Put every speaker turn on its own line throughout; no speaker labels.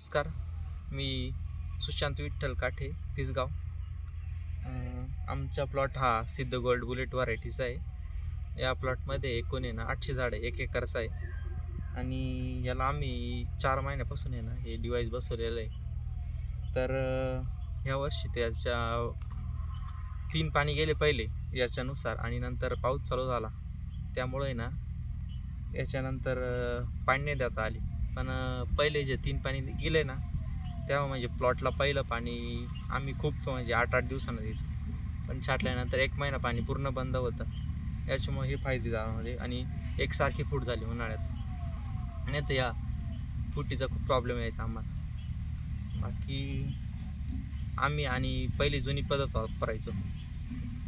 नमस्कार. मी सुशांत विठ्ठल काठे तिसगाव. आमचा प्लॉट हा सिद्ध गोल्ड बुलेट व्हरायटीचा आहे. या प्लॉटमध्ये एकूण आहे ना आठशे झाडं एक एकरचा आहे. आणि याला आम्ही चार महिन्यापासून आहे ना हे डिवाईस बसवलेलं आहे. तर ह्या वर्षी त्याच्या तीन पाणी गेले पहिले याच्यानुसार आणि नंतर पाऊस चालू झाला. त्यामुळे ना याच्यानंतर पाणी नाही देता आली. पण पहिले जे तीन पाणी गेले ना तेव्हा म्हणजे प्लॉटला पहिलं पाणी आम्ही खूप म्हणजे आठ आठ दिवसानं द्यायचो. पण छाटल्यानंतर एक महिना पाणी पूर्ण बंद होतं. याच्यामुळे हे फायदे जाणवले आणि एकसारखी फूट झाली उन्हाळ्यात. आणि आता या फुटीचा खूप प्रॉब्लेम यायचा आम्हाला. बाकी आम्ही आणि पहिली जुनी पद्धत वापरायचो.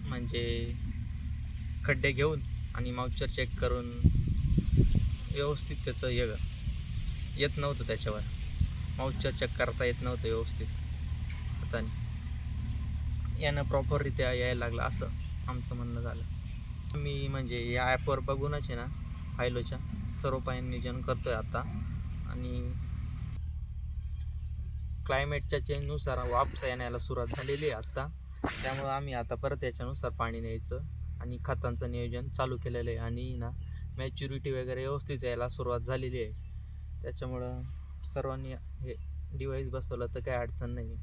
म्हणजे खड्डे घेऊन आणि माउचर चेक करून व्यवस्थित त्याचं हे येत नव्हतं त्याच्यावर. माऊसच्या चेक करता येत नव्हतं व्यवस्थित. हाताने यानं प्रॉपररित्या यायला लागलं असं आमचं म्हणणं झालं. मी म्हणजे या ॲपवर बघूनच आहे ना फायलोच्या सर्व पाणी नियोजन आहे आता. आणि क्लायमेटच्या चेंजनुसार वापसा येण्याला सुरुवात झालेली आहे आत्ता त्यामुळं आम्ही आता परत याच्यानुसार पाणी न्यायचं आणि खतांचं नियोजन चालू केलेलं आहे. आणि ना मॅच्युरिटी वगैरे व्यवस्थित यायला सुरुवात झालेली आहे. त्याच्यामुळं सर्वांनी हे डिवाईस बसवलं तर काही अडचण नाही